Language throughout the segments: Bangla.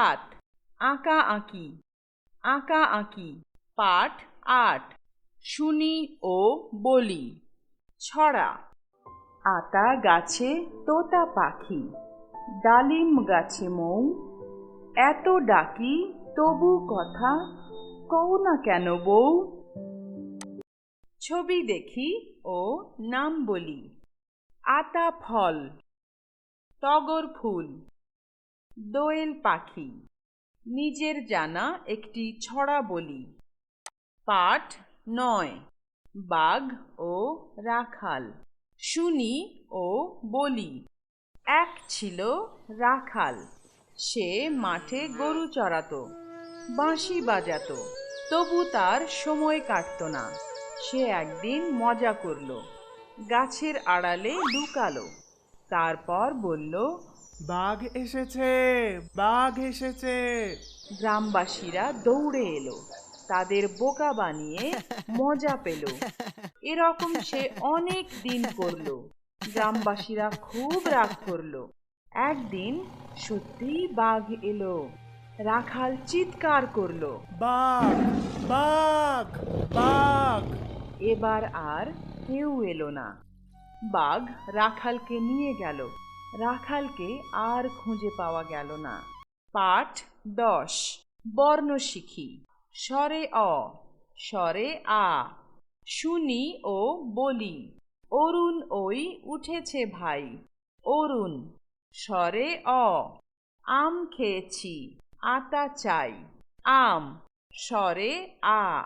সাত আঁকা আঁকি। আঁকা আঁকি। পাঠ আট। শুনি ও বলি। ছড়া। আতা গাছে তোতা পাখি। ডালিম গাছে মৌ। এত ডাকি, তবু কথা কও না কেন বউ? ছবি দেখি ও নাম বলি। আতা ফল। টগর ফুল। দোয়েল পাখি। নিজের জানা একটি ছড়া বলি। পাঠ নয়, বাঘ ও রাখাল। শুনি ও বলি। এক ছিল রাখাল। সে মাঠে গরু চড়াতো, বাঁশি বাজাতো। তবু তার সময় কাটতো না। সে একদিন মজা করল, গাছের আড়ালে লুকালো। তারপর বলল বাঘ এসেছে বাঘ এসেছে। গ্রামবাসীরা দৌড়ে এলো তাদের বোকা বানিয়ে মজা পেল। এরকম সে অনেক দিন করল। গ্রামবাসীরা খুব রাগ করল। একদিন সত্যি বাঘ এলো রাখাল চিৎকার করল। বাঘ বাঘ বাঘ। এবার আর কেউ এলো না। বাঘ রাখালকে নিয়ে গেল। রাখালকে আর খুঁজে পাওয়া গেল না। পাঠ দশ। বর্ণ শিখি স্বরে অ, স্বরে আ। শুনি ও বলি। অরুণ ওই উঠেছে ভাই। অরুণ, স্বরে অ, আম খেয়েছি, আতা চাই, আম, স্বরে আ।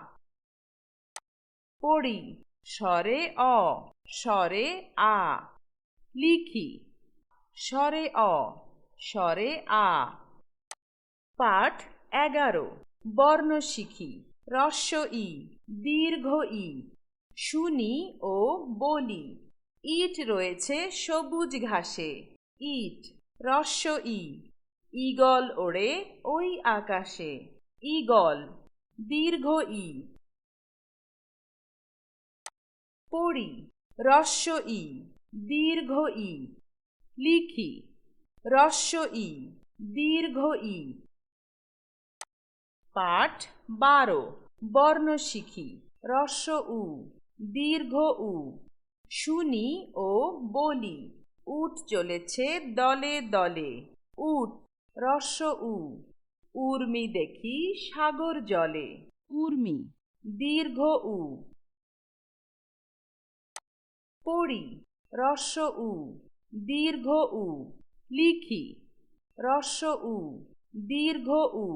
পড়ি, স্বরে অ, স্বরে আ। লিখি স্বরে অ স্বরে আ পাঠ এগারো বর্ণ শিখি রস্য ই দীর্ঘ ই শুনি ও বলি ইট রয়েছে সবুজ ঘাসে। ইট রস্য ই ইগল ওড়ে ওই আকাশে। ইগল দীর্ঘ ই পড়ি রস্য ই দীর্ঘ ই লিখি। রস্য ই দীর্ঘ ই পাঠ বারো বর্ণ শিখি। রস্য উ দীর্ঘ উ শুনি ও বলি উট চলেছে দলে দলে। উট রস্য উ উর্মি দেখি সাগর জলে। উর্মি। দীর্ঘ উ পড়ি রস্য উ দীর্ঘ উ লিখি রস্য উ দীর্ঘ উ।